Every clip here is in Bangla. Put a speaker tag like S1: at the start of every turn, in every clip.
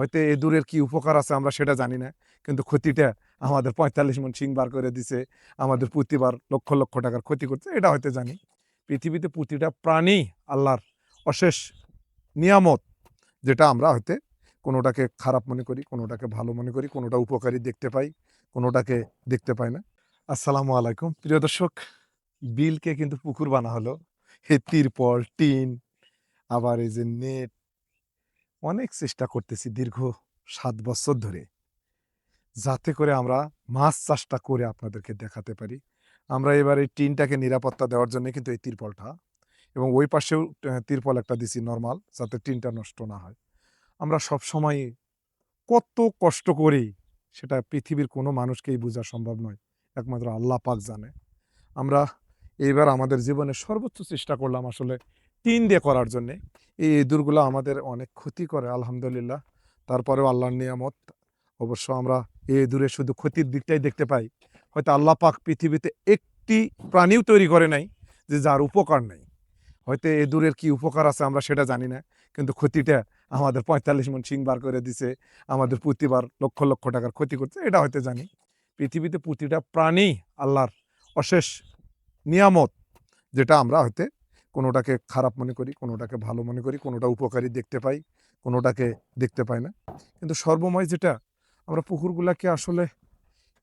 S1: হয়তো এ দূরের কি উপকার আছে আমরা সেটা জানি না। কিন্তু ক্ষতিটা আমাদের পঁয়তাল্লিশ মন সিং বার করে দিছে, আমাদের প্রতিবার লক্ষ লক্ষ টাকার ক্ষতি করছে, এটা হয়তো জানি। পৃথিবীতে প্রতিটা প্রাণী আল্লাহর অশেষ নিয়ামত, যেটা আমরা হয়তো কোনোটাকে খারাপ মনে করি, কোনোটাকে ভালো মনে করি, কোনোটা উপকারী দেখতে পাই, কোনোটাকে দেখতে পাই না। আসসালামু আলাইকুম। প্রিয় দর্শক, বিলকে কিন্তু পুকুর বানা হলো। এই তিরপল টিন, আবার এই যে নেট অনেক চেষ্টা করতেছি দীর্ঘ সাত বছর ধরে। যাতে করে আমরা মাছ চাষটা করে আপনাদেরকে দেখাতে পারি। আমরা এবার এই টিনটাকে নিরাপত্তা দেওয়ার জন্য কিন্তু এই তিরপলটা এবং ওই পাশেও তিরপল একটা দিছি নর্মাল যাতে টিনটা নষ্ট না হয়। আমরা সব সময় কত কষ্ট করি সেটা পৃথিবীর কোনো মানুষকেই বোঝা সম্ভব নয়, একমাত্র আল্লাহ পাক জানে। আমরা এইবার আমাদের জীবনে সর্বোচ্চ চেষ্টা করলাম আসলে টিন দিয়ে করার জন্যে। এই ইঁদুরগুলো আমাদের অনেক ক্ষতি করে, আলহামদুলিল্লাহ। তারপরেও আল্লাহর নিয়ামত। অবশ্য আমরা এই ইঁদুরে শুধু ক্ষতির দিকটাই দেখতে পাই। হয়তো আল্লাহ পাক পৃথিবীতে একটি প্রাণীও তৈরি করে নাই যে যার উপকার নেই। হয়তো ইঁদুরের কি উপকার আছে আমরা সেটা জানি না। কিন্তু ক্ষতিটা আমাদের পঁয়তাল্লিশ মন সিং বার করে দিছে, আমাদের প্রতিবার লক্ষ লক্ষ টাকার ক্ষতি করছে, এটা হয়তো জানি। পৃথিবীতে প্রতিটা প্রাণী আল্লাহর অশেষ নিয়ামত, যেটা আমরা হয়তো কোনোটাকে খারাপ মনে করি, কোনোটাকে ভালো মনে করি, কোনোটা উপকারী দেখতে পাই, কোনোটাকে দেখতে পাই না। কিন্তু সর্বময় যেটা, আমরা পুকুরগুলাকে আসলে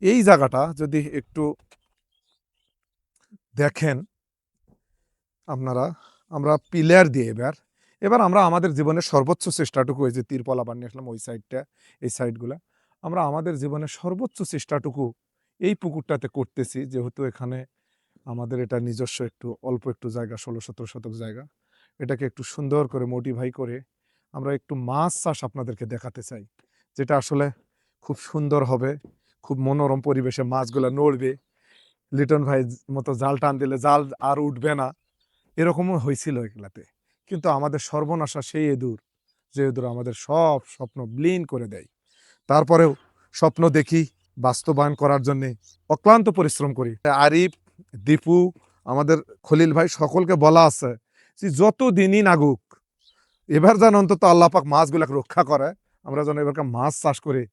S1: এই জায়গাটা যদি একটু দেখেন, আপনারা, আমরা পিলার দিয়ে এবার এবার আমরা আমাদের জীবনের সর্বোচ্চ চেষ্টাটুকু, এই যে তিরপল আবার নিয়ে আসলাম ওই সাইডটা, এই সাইডগুলা, আমরা আমাদের জীবনের সর্বোচ্চ চেষ্টাটুকু এই পুকুরটাতে করতেছি, যেহেতু এখানে আমাদের এটা নিজস্ব একটু, অল্প একটু জায়গা, ষোলো, সতেরো শতক জায়গা। এটাকে একটু সুন্দর করে মোটিভাই করে আমরা একটু মাছ চাষ আপনাদেরকে দেখাতে চাই। যেটা আসলে খুব সুন্দর হবে, খুব মনোরম পরিবেশে মাছগুলো নড়বে। লিটন ভাই মতো জাল টান দিলে জাল আর উঠবে না। এরকমও হয়েছিল এগুলাতে। কিন্তু আমাদের সর্বনাশা সেই এদুর, যে এদুর আমাদের সব স্বপ্ন ব্লিন করে দেয়। তারপরেও স্বপ্ন দেখি বাস্তবায়ন করার জন্যে অক্লান্ত পরিশ্রম করি। আরিফ দীপু, আমাদের খলিল ভাই সকলকে বলা আছে যে যত দিনই নাগুক, এবার যেন অন্তত আল্লাপাক মাছগুলাকে রক্ষা করে, আমরা যেন এবারকার মাছ চাষ করে।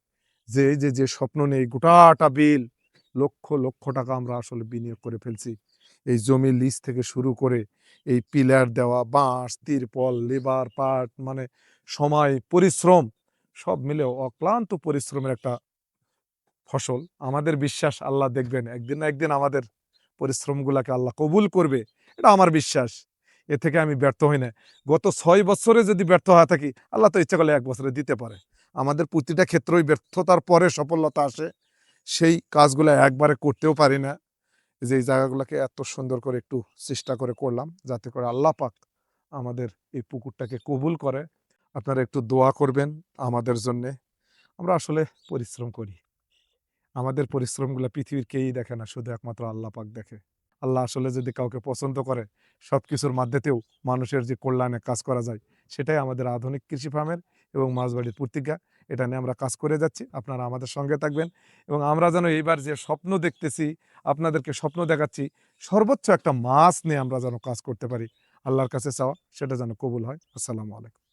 S1: যে যে যে স্বপ্ন নেই, গোটাটা বিল, লক্ষ লক্ষ টাকা আমরা আসলে বিনিয়োগ করে ফেলছি। এই জমি লিজ থেকে শুরু করে এই পিলার দেওয়া, বাঁশ, তিরপল, লেবার পাট মানে সময়, পরিশ্রম, সব মিলে অক্লান্ত পরিশ্রমের একটা ফসল। আমাদের বিশ্বাস, আল্লাহ দেখবেন, একদিন না একদিন আমাদের পরিশ্রমগুলাকে আল্লাহ কবুল করবে, এটা আমার বিশ্বাস। এ থেকে আমি ব্যর্থ হই না গত ছয় বছরে যদি ব্যর্থ হয়ে থাকি, আল্লাহ তো ইচ্ছা করলে এক বছরে দিতে পারে। আমাদের প্রতিটা ক্ষেত্রেই ব্যর্থতার পরে সফলতা আসে। সেই কাজগুলো একবারে করতেও পারি না। যে এই জায়গাগুলোকে এত সুন্দর করে একটু চেষ্টা করে করলাম, যাতে করে আল্লাহ পাক আমাদের এই পুকুরটাকে কবুল করে। আপনারা একটু দোয়া করবেন আমাদের জন্যে। আমরা আসলে পরিশ্রম করি। আমাদের পরিশ্রমগুলো পৃথিবীর কেউই দেখে না, শুধু একমাত্র আল্লাহ পাক দেখে। আল্লাহ আসলে যদি কাউকে পছন্দ করে সব কিছুর মাধ্যমেও মানুষের যে কল্যাণে কাজ করা যায়, সেটাই আমাদের আধুনিক কৃষি ফার্মের এবং মাছবাড়ির প্রতিজ্ঞা এটা নিয়ে আমরা কাজ করে যাচ্ছি। আপনারা আমাদের সঙ্গে থাকবেন এবং আমরা যেন এইবার যে স্বপ্ন দেখতেছি, আপনাদেরকে স্বপ্ন দেখাচ্ছি, সর্বোচ্চ একটা মাছ নিয়ে আমরা যেন কাজ করতে পারি। আল্লাহর কাছে চাওয়া, সেটা যেন কবুল হয়। আসসালামু আলাইকুম।